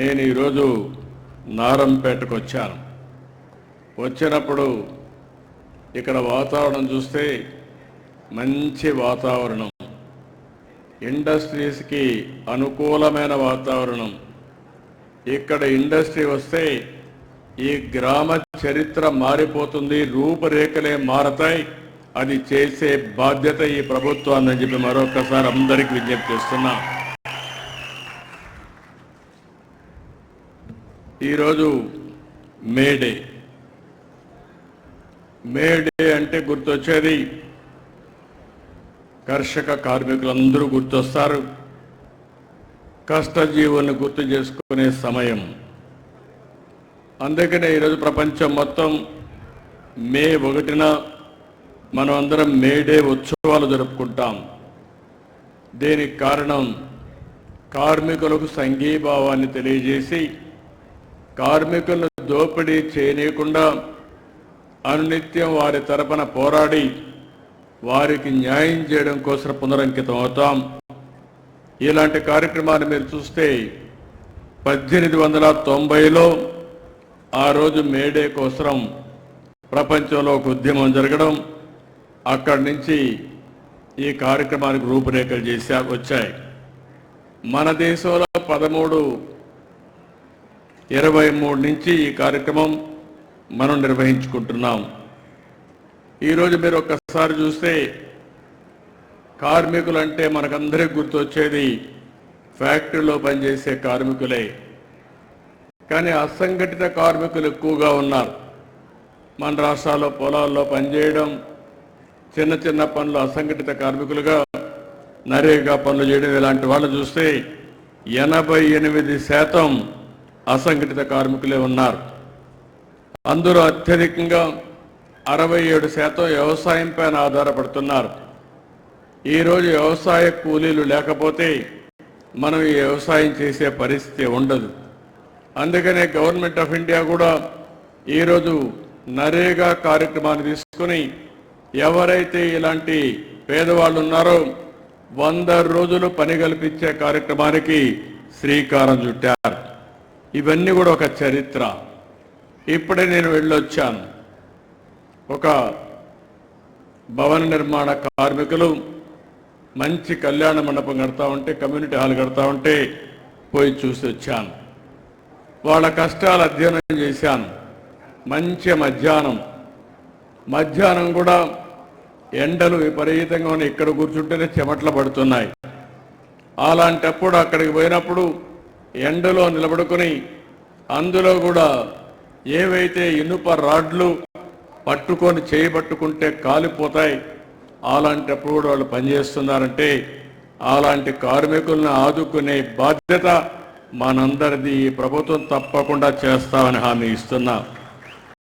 నేను ఈరోజు నారంపేటకు వచ్చాను. వచ్చినప్పుడు ఇక్కడ వాతావరణం చూస్తే మంచి వాతావరణం. ఇండస్ట్రీస్కి అనుకూలమైన వాతావరణం. ఇక్కడ ఇండస్ట్రీ వస్తే ఈ గ్రామ చరిత్ర మారిపోతుంది రూపురేఖలే మారతాయి. అది చేసే బాధ్యత ఈ ప్రభుత్వాన్ని చెప్పి మరొకసారి అందరికీ విజ్ఞప్తి చేస్తున్నా. ఈరోజు మేడే మేడే అంటే గుర్తొచ్చేది. కర్షక కార్మికులందరూ గుర్తొస్తారు. కష్టజీవుని గుర్తు చేసుకునే సమయం. అందుకనే ఈరోజు ప్రపంచం మొత్తం మే ఒకటిన మనం అందరం మేడే ఉత్సవాలు జరుపుకుంటాం. దీనికి కారణం కార్మికులకు సంఘీభావాన్ని తెలియజేసి కార్మికులను దోపిడీ చేయనీయకుండా అనునిత్యం వారి తరపున పోరాడి వారికి న్యాయం చేయడం కోసం పునరంకితం అవుతాం. ఇలాంటి కార్యక్రమాన్ని మీరు చూస్తే పద్దెనిమిది వందల తొంభైలో ఆ రోజు మేడే కోసం ప్రపంచంలో ఒక ఉద్యమం జరగడం అక్కడి నుంచి ఈ కార్యక్రమానికి రూపురేఖలు చేశా వచ్చాయి. మన దేశంలో పదమూడు ఇరవై మూడు నుంచి ఈ కార్యక్రమం మనం నిర్వహించుకుంటున్నాం. ఈరోజు మీరు ఒక్కసారి చూస్తే కార్మికులు అంటే మనకందరికీ గుర్తొచ్చేది ఫ్యాక్టరీలో పనిచేసే కార్మికులే. కానీ అసంఘటిత కార్మికులు ఎక్కువగా ఉన్నారు. మన రాష్ట్రాల్లో పొలాల్లో పనిచేయడం చిన్న చిన్న పనులు అసంఘటిత కార్మికులుగా నరేగా పనులు చేయడం ఇలాంటి వాళ్ళు చూస్తే ఎనభై ఎనిమిది శాతం అసంఘటిత కార్మికులే ఉన్నారు. అందరూ అత్యధికంగా అరవై ఏడు శాతం వ్యవసాయం పైన ఆధారపడుతున్నారు. ఈరోజు వ్యవసాయ కూలీలు లేకపోతే మనం ఈ వ్యవసాయం చేసే పరిస్థితి ఉండదు. అందుకనే గవర్నమెంట్ ఆఫ్ ఇండియా కూడా ఈరోజు నరేగా కార్యక్రమాన్ని తీసుకుని ఎవరైతే ఇలాంటి పేదవాళ్ళు ఉన్నారో వంద రోజులు పని కల్పించే కార్యక్రమానికి శ్రీకారం చుట్టారు. ఇవన్నీ కూడా ఒక చరిత్ర. ఇప్పుడే నేను వెళ్ళొచ్చాను. ఒక భవన నిర్మాణ కార్మికులు మంచి కళ్యాణ మండపం కడతా ఉంటే కమ్యూనిటీ హాల్ కడతా ఉంటే పోయి చూసి వచ్చాను. వాళ్ళ కష్టాలు అధ్యయనం చేశాను. మంచి మధ్యాహ్నం. మధ్యాహ్నం కూడా ఎండలు విపరీతంగా ఉన్నాయి. ఇక్కడ కూర్చుంటేనే చెమట్లు పడుతున్నాయి. అలాంటప్పుడు అక్కడికి పోయినప్పుడు ఎండలో నిలబడుకొని అందులో కూడా ఏవైతే ఇనుప రాడ్లు పట్టుకొని చేయబట్టుకుంటే కాలిపోతాయి అలాంటప్పుడు కూడా వాళ్ళు పనిచేస్తున్నారంటే అలాంటి కార్మికులను ఆదుకునే బాధ్యత మనందరిది. ఈ ప్రభుత్వం తప్పకుండా చేస్తామని హామీ ఇస్తున్నాం.